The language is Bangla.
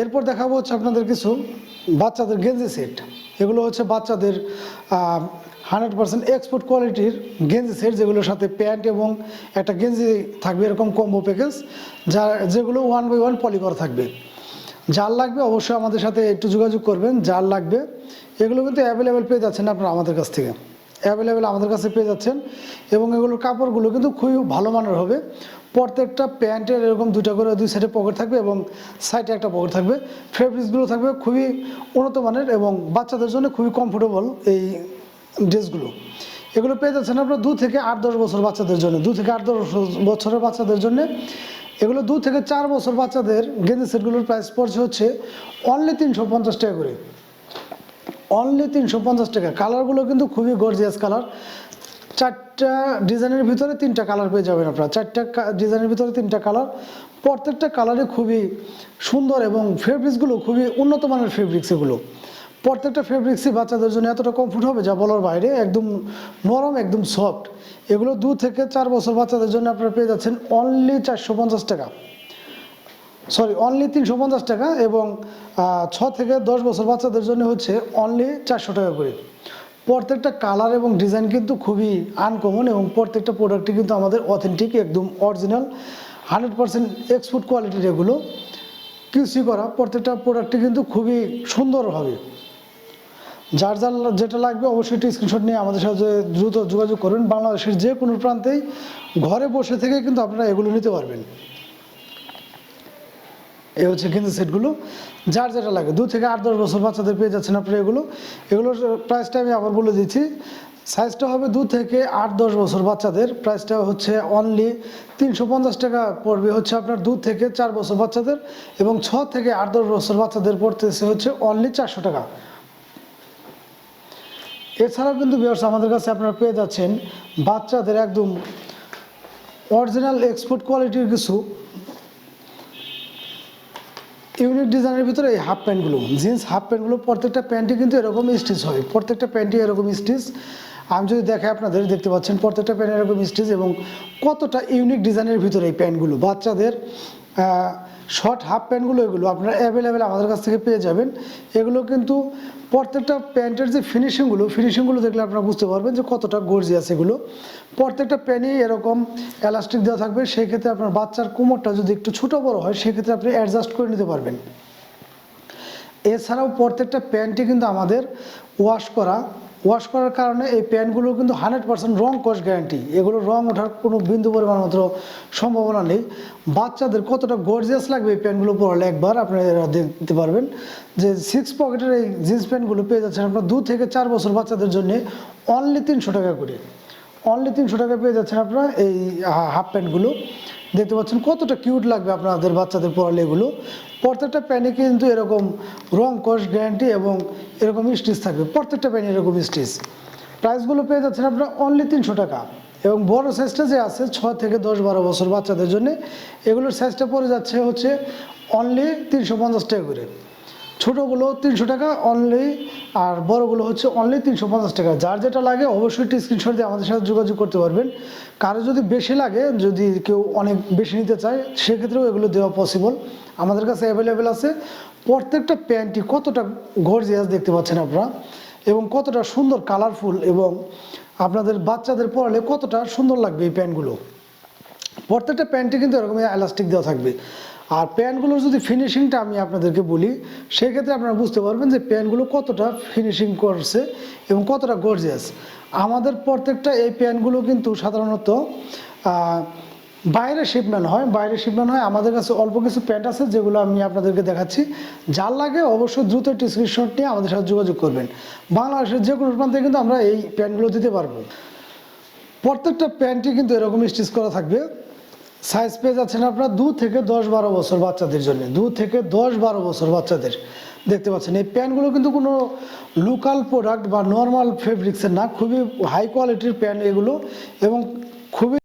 এরপর দেখাবো হচ্ছে আপনাদের কিছু বাচ্চাদের গেঞ্জি সেট। এগুলো হচ্ছে বাচ্চাদের হান্ড্রেড পার্সেন্ট এক্সপোর্ট কোয়ালিটির গেঞ্জি সেট, যেগুলোর সাথে প্যান্ট এবং একটা গেঞ্জি থাকবে এরকম কম্বো প্যাকেজ যা, যেগুলো ওয়ান বাই ওয়ান পলি করা থাকবে। যার লাগবে অবশ্যই আমাদের সাথে একটু যোগাযোগ করবেন, যার লাগবে, এগুলো কিন্তু অ্যাভেলেবেল পেয়ে যাচ্ছেন আপনারা আমাদের কাছ থেকে। অ্যাভেলেবেল আমাদের কাছে পেয়ে যাচ্ছেন, এবং এগুলোর কাপড়গুলো কিন্তু খুবই ভালো মানের হবে। প্রত্যেকটা প্যান্টের এরকম দুটা করে দুই সাইডে পকেট থাকবে এবং সাইডে একটা পকেট থাকবে। ফেব্রিক্সগুলো থাকবে খুবই উন্নত মানের এবং বাচ্চাদের জন্য খুবই কমফোর্টেবল এই ড্রেসগুলো এগুলো পেয়ে যাচ্ছেন আপনার দু থেকে আট দশ বছর বাচ্চাদের জন্য, দু থেকে আট দশ বছরের বাচ্চাদের জন্য। এগুলো দু থেকে চার বছর বাচ্চাদের গেঞ্জি সেটগুলোর প্রাইস পড়ছে হচ্ছে অনলি তিনশো পঞ্চাশ টাকা করে। অনলি তিনশো পঞ্চাশ টাকা। কালারগুলো কিন্তু খুবই গর্জিয়াস কালার চারটা ডিজাইনের ভিতরে তিনটা কালার পেয়ে যাবেন আপনারা। চারটা ডিজাইনের ভিতরে তিনটা কালার প্রত্যেকটা কালারে খুবই সুন্দর এবং ফেব্রিক্সগুলো খুবই উন্নত মানের ফেব্রিক্স এগুলো। প্রত্যেকটা ফেব্রিক্সই বাচ্চাদের জন্য এতটা কমফোর্ট হবে যা বলার বাইরে, একদম নরম, একদম সফট এগুলো দু থেকে চার বছর বাচ্চাদের জন্য আপনারা পেয়ে যাচ্ছেন অনলি চারশো পঞ্চাশ টাকা। সরি অনলি তিনশো পঞ্চাশ টাকা এবং ছ থেকে দশ বছর বাচ্চাদের জন্য হচ্ছে অনলি চারশো টাকা করে। প্রত্যেকটা কালার এবং ডিজাইন কিন্তু খুবই আনকমন এবং প্রত্যেকটা প্রোডাক্টই কিন্তু আমাদের অথেন্টিক একদম অরিজিনাল হান্ড্রেড পার্সেন্ট এক্সপোর্ট কোয়ালিটির এগুলো কিউসি করা প্রত্যেকটা প্রোডাক্টই কিন্তু খুবই সুন্দর হবে। যার যার যেটা লাগবে অবশ্যই একটি স্ক্রিনশট নিয়ে আমাদের সাথে দ্রুত যোগাযোগ করবেন বাংলাদেশের যে কোনো প্রান্তেই ঘরে বসে থেকে কিন্তু আপনারা এগুলো নিতে পারবেন। এই হচ্ছে গেঞ্জি সেটগুলো। যার যেটা লাগে, দু থেকে আট, দশ বছর বাচ্চাদের পেয়ে যাচ্ছেন আপনারা এগুলো। এগুলোর প্রাইসটা আমি আবার বলে দিচ্ছি। সাইজটা হবে দু থেকে আট, দশ বছর বাচ্চাদের। প্রাইসটা হচ্ছে অনলি তিনশো পঞ্চাশ টাকা পড়বে হচ্ছে আপনার দু থেকে চার বছর বাচ্চাদের এবং ছ থেকে আট, দশ বছর বাচ্চাদের পড়তেছে হচ্ছে অনলি চারশো টাকা। এছাড়াও কিন্তু বিয়ার্স আমাদের কাছে আপনারা পেয়ে যাচ্ছেন বাচ্চাদের একদম অরিজিনাল এক্সপোর্ট কোয়ালিটির কিছু ইউনিক ডিজাইনের ভিতরে এই হাফ প্যান্টগুলো, জিন্স হাফ প্যান্টগুলো, প্রত্যেকটা প্যান্টই কিন্তু এরকম স্টিচ হয়। প্রত্যেকটা প্যান্টই এরকম স্টিচ। আমি যদি দেখাই আপনাদের, দেখতে পাচ্ছেন প্রত্যেকটা প্যান্ট এরকম স্টিচ এবং কতটা ইউনিক ডিজাইনের ভিতরে এই প্যান্টগুলো। বাচ্চাদের শর্ট হাফ প্যান্টগুলো এগুলো আপনারা অ্যাভেলেবেল আমাদের কাছ থেকে পেয়ে যাবেন। এগুলো কিন্তু প্রত্যেকটা প্যান্টের যে ফিনিশিংগুলো ফিনিশিংগুলো দেখলে আপনারা বুঝতে পারবেন যে কতটা গর্জিয়াস এগুলো। প্রত্যেকটা প্যানই এরকম এলাস্টিক দেওয়া থাকবে সেই ক্ষেত্রে আপনার বাচ্চার কোমরটা যদি একটু ছোটো বড় হয়, সেক্ষেত্রে আপনি অ্যাডজাস্ট করে নিতে পারবেন। এছাড়াও প্রত্যেকটা প্যান্টই কিন্তু আমাদের ওয়াশ করা ওয়াশ করার কারণে এই প্যান্টগুলো কিন্তু হান্ড্রেড পার্সেন্ট রং কস গ্যারান্টি এগুলো রং ওঠার কোনো বিন্দু পরিমাণ মাত্র সম্ভাবনা নেই। বাচ্চাদের কতটা গর্জিয়াস লাগবে এই প্যান্টগুলো পরালে একবার আপনারা দেখতে পারবেন। যে সিক্স পকেটের এই জিন্স প্যান্টগুলো পেয়ে যাচ্ছেন আপনার দু থেকে চার বছর বাচ্চাদের জন্য অনলি তিনশো টাকা করে। অনলি তিনশো টাকা পেয়ে যাচ্ছেন আপনারা এই হাফ প্যান্টগুলো দেখতে পাচ্ছেন কতটা কিউট লাগবে আপনাদের বাচ্চাদের পড়ালে এগুলো। প্রত্যেকটা প্যানে কিন্তু এরকম রং কস গ্যারান্টি এবং এরকম স্টিচ থাকবে। প্রত্যেকটা প্যানে এরকম স্টিচ প্রাইসগুলো পেয়ে যাচ্ছেন আপনার অনলি তিনশো টাকা। এবং বড় সাইজটা যে আছে ছ থেকে দশ বারো বছর বাচ্চাদের জন্য, এগুলোর সাইজটা পড়ে যাচ্ছে হচ্ছে অনলি তিনশো পঞ্চাশ টাকা করে। ছোটোগুলো তিনশো টাকা অনলি আর বড়গুলো হচ্ছে অনলি তিনশো পঞ্চাশ টাকা। যার যেটা লাগে অবশ্যই একটি স্ক্রিনশট দিয়ে আমাদের সাথে যোগাযোগ করতে পারবেন। কারও যদি বেশি লাগে, যদি কেউ অনেক বেশি নিতে চায়, সেক্ষেত্রেও এগুলো দেওয়া পসিবল আমাদের কাছে অ্যাভেলেবেল আছে। প্রত্যেকটা প্যান্টই কতটা গর্জিয়াস দেখতে পাচ্ছেন আপনারা, এবং কতটা সুন্দর কালারফুল এবং আপনাদের বাচ্চাদের পরালে কতটা সুন্দর লাগবে এই প্যান্টগুলো। প্রত্যেকটা প্যান্টে কিন্তু এরকম এলাস্টিক দেওয়া থাকবে। আর প্যান্টগুলোর যদি ফিনিশিংটা আমি আপনাদেরকে বলি, সেক্ষেত্রে আপনারা বুঝতে পারবেন যে প্যান্টগুলো কতটা ফিনিশিং করছে এবং কতটা গর্জিয়াস আমাদের প্রত্যেকটা এই প্যান্টগুলো কিন্তু সাধারণত বাইরে শিপমেন্ট হয়। বাইরে শিপমেন্ট হয়, আমাদের কাছে অল্প কিছু প্যান্ট আছে যেগুলো আমি আপনাদেরকে দেখাচ্ছি। যার লাগে অবশ্যই দ্রুত স্ক্রিনশট নিয়ে আমাদের সাথে যোগাযোগ করবেন। বাংলাদেশের যে কোনো প্রান্তে কিন্তু আমরা এই প্যান্টগুলো দিতে পারব। প্রত্যেকটা প্যান্টই কিন্তু এরকম স্টিচ করা থাকবে। সাইজ পেয়ে যাচ্ছেন আপনার দু থেকে দশ বারো বছর বাচ্চাদের জন্য। দু থেকে দশ বারো বছর বাচ্চাদের। দেখতে পাচ্ছেন, এই প্যান্টগুলো কিন্তু কোনো লোকাল প্রোডাক্ট বা নর্মাল ফেব্রিক্সের না, খুবই হাই কোয়ালিটির প্যান্ট এগুলো এবং খুবই